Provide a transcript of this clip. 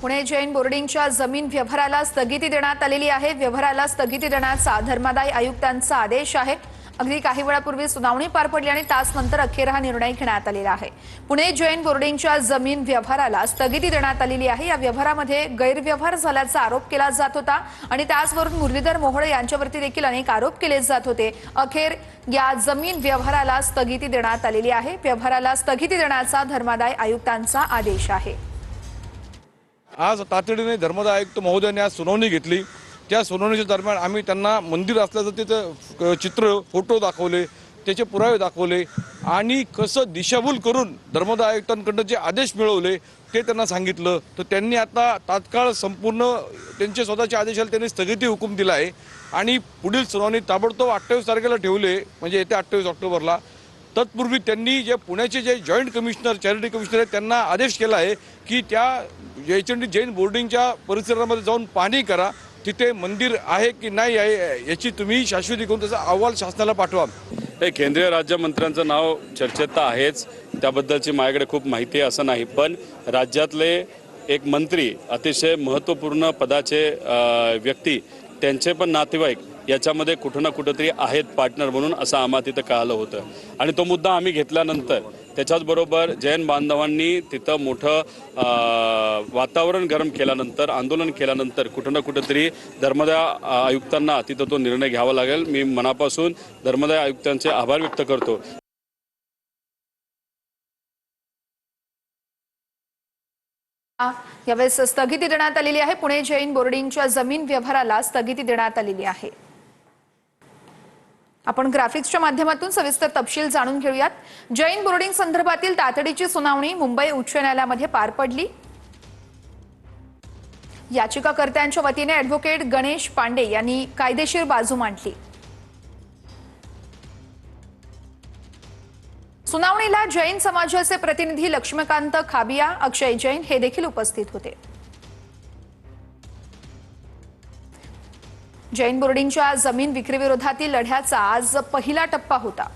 पुणे जैन बोर्डिंगच्या जमीन व्यवहाराला स्थगिती देण्यात आलेली आहे. व्यवहाराला स्थगिती देण्याचा धर्मादाय आयुक्तांचा आदेश आहे. अगदी काही वेळापूर्वी सुनावणी पार पडली आणि तासनंतर अखेर हा निर्णय घेण्यात आलेला आहे. पुणे जैन बोर्डिंगच्या जमीन व्यवहाराला स्थगिती देण्यात आलेली आहे. या व्यवहारामध्ये गैरव्यवहार झाल्याचा आरोप केला जात होता आणि त्याचवरून मुरलीधर मोहोळ यांच्यावरती देखील अनेक आरोप केले जात होते. अखेर या जमीन व्यवहाराला स्थगिती देण्यात आलेली आहे. व्यवहाराला स्थगिती देण्याचा धर्मादाय आयुक्तांचा आदेश आहे. आज तातडीने धर्मदाय आयुक्त महोदयांनी आज सुनावणी घेतली. त्या सुनावणीच्या दरम्यान आम्ही त्यांना मंदिर असल्याचं तिथं क- चित्र फोटो दाखवले त्याचे पुरावे दाखवले आणि कसं दिशाभूल करून धर्मदाय आयुक्तांकडनं जे आदेश मिळवले ते त्यांना सांगितलं. तर त्यांनी आता तात्काळ संपूर्ण त्यांचे स्वतःच्या आदेशाला त्यांनी स्थगिती हुकूम दिला आहे. आणि पुढील सुनावणी ताबडतोब अठ्ठावीस तारखेला ठेवले म्हणजे येत्या अठ्ठावीस ऑक्टोबरला. तत्पूर्वी त्यांनी जे पुण्याचे जे जॉईंट कमिशनर चॅरिटी कमिशनर आहेत त्यांना आदेश केला आहे की त्या एच जैन बोर्डिंगच्या परिसरामध्ये जाऊन पाहणी करा तिथे मंदिर आहे की नाही आहे याची तुम्ही शाश्वती करून त्याचा अहवाल शासनाला पाठवा. हे केंद्रीय राज्यमंत्र्यांचं नाव चर्चेत तर आहेच त्याबद्दलची माझ्याकडे खूप माहिती आहे असं नाही पण राज्यातले एक मंत्री अतिशय महत्त्वपूर्ण पदाचे व्यक्ती त्यांचे पण नातेवाईक याच्यामध्ये कुठं ना कुठंतरी आहेत पार्टनर म्हणून असं आम्हाला तिथं कळालं होतं. आणि तो मुद्दा आम्ही घेतल्यानंतर त्याच्याचबरोबर जैन बांधवांनी तिथं मोठं वातावरण गरम केल्यानंतर आंदोलन केल्यानंतर कुठं ना कुठंतरी धर्मदाय आयुक्तांना तिथं तो निर्णय घ्यावा लागेल. मी मनापासून धर्मदाय आयुक्तांचे आभार व्यक्त करतो. यावेळेस स्थगिती देण्यात आलेली आहे. पुणे जैन बोर्डिंगच्या जमीन व्यवहाराला स्थगिती देण्यात आलेली आहे. आपण ग्राफिक्सच्या माध्यमातून सविस्तर तपशील जाणून घेऊयात. जैन बोर्डिंग संदर्भातील तातडीची सुनावणी मुंबई उच्च न्यायालयामध्ये पार पडली. याचिकाकर्त्यांच्या वतीने अॅडव्होकेट गणेश पांडे यांनी कायदेशीर बाजू मांडली. सुनावणीला जैन समाजाचे प्रतिनिधी लक्ष्मीकांत खाबिया अक्षय जैन हे देखील उपस्थित होते. जैन बोर्डिंगच्या जमीन विक्रीविरोधातील लढ्याचा आज पहिला टप्पा होता.